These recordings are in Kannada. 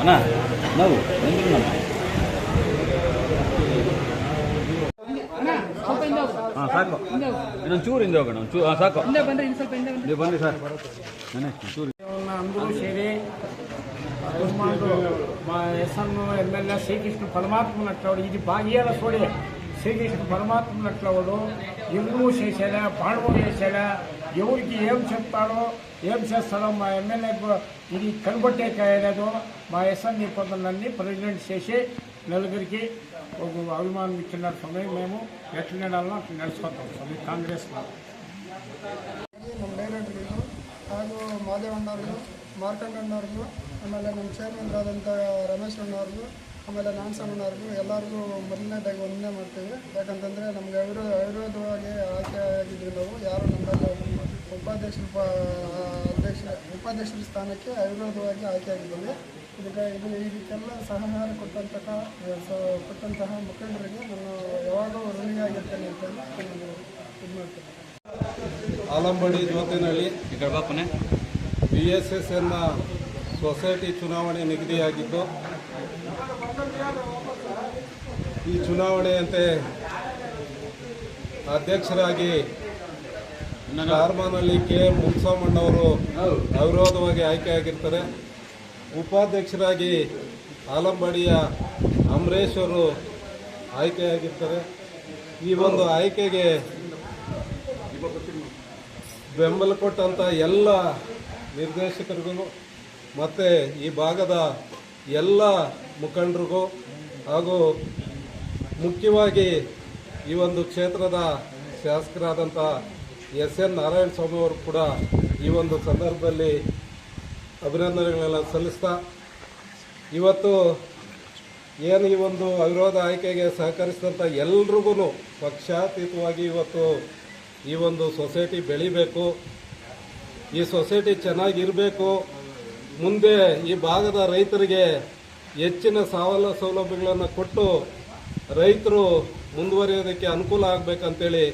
ಅಣ್ಣ ನಾವು ನಿಂದ್ರು ನಮ್ಮ ಸ್ವಲ್ಪ ಹಿಂದೆ ಹೋಗು. ಹಾಂ ಸಾಕು ಹಿಂದೆ ಹೋಗು. ಇನ್ನೊಂದು ಚೂರು ಹಿಂದೆ ಹೋಗೋಣ ಒಂದು ಚೂರು ಹಾಂ ಸಾಕು ಹಿಂದೆ ಬಂದ್ರೆ ಇನ್ನು ಸ್ವಲ್ಪ ಹಿಂದೆ ಬನ್ನಿ. ನೀವು ಬನ್ನಿ ಸರ್ ನಾನೇ ಚೂರು అందరూ చేరి యజమానులు మా ఎస్ఎన్ ఎమ్మెల్యే శ్రీకృష్ణ పరమాత్మ ఉన్నట్లవాడు ఇది బాగీయాల చూడే శ్రీకృష్ణ పరమాత్మ ఉన్నట్లవాడు ఎవరు చేశాడా పాండవం చేశాడా ఎవరికి ఏం చెప్తాడో ఏం చేస్తాడో మా ఎమ్మెల్యే ఇది కనబట్టే కాయలేదు మా ఎస్ఎన్ నిబంధనలన్నీ ప్రెసిడెంట్ చేసి నలుగురికి ఒక అభిమానం ఇచ్చిన సమయం మేము ఎట్లా నడాలో అట్లా నడుచుకుంటాం స్వామి కాంగ్రెస్లో ನಮ್ಮ ಡೈರೆಕ್ಟರ್ಗಳು ಹಾಗೂ ಮಾದೇವ್ ಅಣ್ಣವ್ರಿಗೂ ಮಾರ್ಕಂಡ್ ಅಣ್ಣವ್ರಿಗೂ ಆಮೇಲೆ ನಮ್ಮ ಚೇರ್ಮನ್ ಆದಂಥ ರಮೇಶ್ ಅಣ್ಣವ್ರಿಗೂ ಆಮೇಲೆ ನಾನ್ಸನ್ ಅಣ್ಣವ್ರಿಗೂ ಎಲ್ಲರಿಗೂ ಮೊದಲನೇದಾಗಿ ಒಂದೇ ಮಾಡ್ತೀವಿ ಯಾಕಂತಂದರೆ ನಮಗೆ ಅವಿರೋ ಅವಿರೋಧವಾಗಿ ಆಯ್ಕೆ ಆಗಿದ್ವಿ ನಾವು ಯಾರು ನಮ್ಮಲ್ಲಿ ಉಪಾಧ್ಯಕ್ಷರ ಪ ಅಧ್ಯಕ್ಷ ಉಪಾಧ್ಯಕ್ಷರ ಸ್ಥಾನಕ್ಕೆ ಅವಿರೋಧವಾಗಿ ಆಯ್ಕೆಯಾಗಿದ್ದೇನೆ. ಇದಕ್ಕೆ ಇದಕ್ಕೆ ಈ ರೀತಿಯೆಲ್ಲ ಸಹಕಾರ ಕೊಟ್ಟಂತಹ ಕೊಟ್ಟಂತಹ ಮುಖಂಡರಿಗೆ ನಾನು ಯಾವಾಗಲೂ ಋಣಿಯಾಗಿರ್ತೇನೆ ಅಂತ ಇದು ಮಾಡ್ತೇನೆ. ಆಲಂಬಡಿ ಬಾಪನೆ ಬಿ ಎಸ್ ಎಸ್ ಎನ್ನ ಸೊಸೈಟಿ ಚುನಾವಣೆ ನಿಗದಿಯಾಗಿದ್ದು, ಈ ಚುನಾವಣೆಯಂತೆ ಅಧ್ಯಕ್ಷರಾಗಿ ಕಾರ್ಮಾನಲ್ಲಿ ಕೆ ಎಂ ಮುನ್ಸಮ್ಮಣ್ಣವರು ಅವಿರೋಧವಾಗಿ ಆಯ್ಕೆಯಾಗಿರ್ತಾರೆ ಉಪಾಧ್ಯಕ್ಷರಾಗಿ ಆಲಂಬಾಡಿಯ ಅಮರೇಶ್ ಅವರು ಆಯ್ಕೆಯಾಗಿರ್ತಾರೆ ಈ ಒಂದು ಆಯ್ಕೆಗೆ ಬೆಂಬಲ ಕೊಟ್ಟಂಥ ಎಲ್ಲ ನಿರ್ದೇಶಕರಿಗೂ ಮತ್ತು ಈ ಭಾಗದ ಎಲ್ಲ ಮುಖಂಡರಿಗೂ ಹಾಗೂ ಮುಖ್ಯವಾಗಿ ಈ ಒಂದು ಕ್ಷೇತ್ರದ ಶಾಸಕರಾದಂಥ ಎಸ್ ಎನ್ ನಾರಾಯಣ ಸ್ವಾಮಿ ಅವರು ಕೂಡ ಈ ಒಂದು ಸಂದರ್ಭದಲ್ಲಿ ಅಭಿನಂದನೆಗಳೆಲ್ಲ ಸಲ್ಲಿಸ್ತಾ, ಇವತ್ತು ಏನು ಈ ಒಂದು ಅವಿರೋಧ ಆಯ್ಕೆಗೆ ಸಹಕರಿಸಿದಂಥ ಎಲ್ರಿಗೂ ಪಕ್ಷಾತೀತವಾಗಿ ಇವತ್ತು ಈ ಒಂದು ಸೊಸೈಟಿ ಬೆಳಿಬೇಕು. ಈ ಸೊಸೈಟಿ ಚೆನ್ನಾಗಿರಬೇಕು. ಮುಂದೆ ಈ ಭಾಗದ ರೈತರಿಗೆ ಹೆಚ್ಚಿನ ಸಾವಲ ಸೌಲಭ್ಯಗಳನ್ನು ಕೊಟ್ಟು ರೈತರು ಮುಂದುವರಿಯೋದಕ್ಕೆ ಅನುಕೂಲ ಆಗಬೇಕಂತೇಳಿ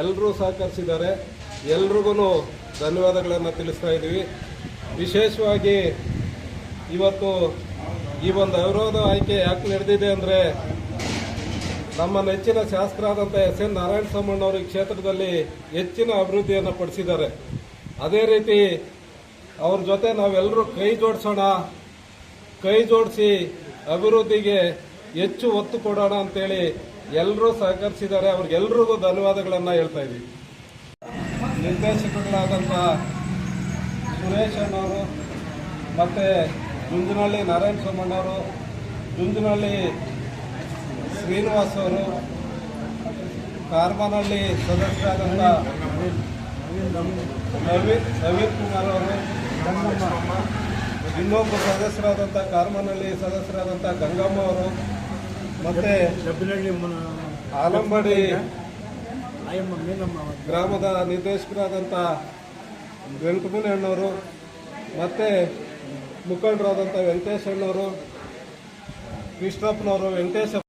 ಎಲ್ಲರೂ ಸಹಕರಿಸಿದ್ದಾರೆ. ಎಲ್ರಿಗೂ ಧನ್ಯವಾದಗಳನ್ನು ತಿಳಿಸ್ತಾ ಇದ್ದೀವಿ. ವಿಶೇಷವಾಗಿ ಇವತ್ತು ಈ ಒಂದು ಅವಿರೋಧ ಆಯ್ಕೆ ಯಾಕೆ ನಡೆದಿದೆ ಅಂದರೆ ನಮ್ಮ ನೆಚ್ಚಿನ ಶಾಸಕರಾದಂಥ ಎಸ್ ಎನ್ ನಾರಾಯಣ ಸಾಮಣ್ಣವರು ಈ ಕ್ಷೇತ್ರದಲ್ಲಿ ಹೆಚ್ಚಿನ ಅಭಿವೃದ್ಧಿಯನ್ನು ಪಡಿಸಿದ್ದಾರೆ. ಅದೇ ರೀತಿ ಅವ್ರ ಜೊತೆ ನಾವೆಲ್ಲರೂ ಕೈ ಜೋಡಿಸೋಣ, ಕೈ ಜೋಡಿಸಿ ಅಭಿವೃದ್ಧಿಗೆ ಹೆಚ್ಚು ಒತ್ತು ಕೊಡೋಣ ಅಂತೇಳಿ ಎಲ್ಲರೂ ಸಹಕರಿಸಿದ್ದಾರೆ. ಅವ್ರಿಗೆಲ್ರಿಗೂ ಧನ್ಯವಾದಗಳನ್ನು ಹೇಳ್ತಾ ಇದ್ದೀವಿ. ಸುರೇಶ್ ಅಣ್ಣವರು ಮತ್ತು ಜುಂಜನಹಳ್ಳಿ ನಾರಾಯಣ ಸೋಮಣ್ಣವರು ಜುಂಜನಹಳ್ಳಿ ಶ್ರೀನಿವಾಸ್ ಅವರು ಕಾರ್ಮನಹಳ್ಳಿ ಸದಸ್ಯರಾದಂಥ ನವೀನ್ ನವೀನ್ ಕುಮಾರ್ ಅವರು, ಇನ್ನೊಬ್ಬ ಸದಸ್ಯರಾದಂಥ ಕಾರ್ಮನಹಳ್ಳಿ ಸದಸ್ಯರಾದಂಥ ಗಂಗಮ್ಮ ಅವರು ಮತ್ತೆ ಆಲಂಬಡಿ ಗ್ರಾಮದ ನಿರ್ದೇಶಕರಾದಂಥ ಮತ್ತೆ ಮುಖಂಡರಾದಂಥ ವೆಂಕಟೇಶ್ ಅಣ್ಣವರು ಕೃಷ್ಣಪ್ಪನವರು ವೆಂಕಟೇಶ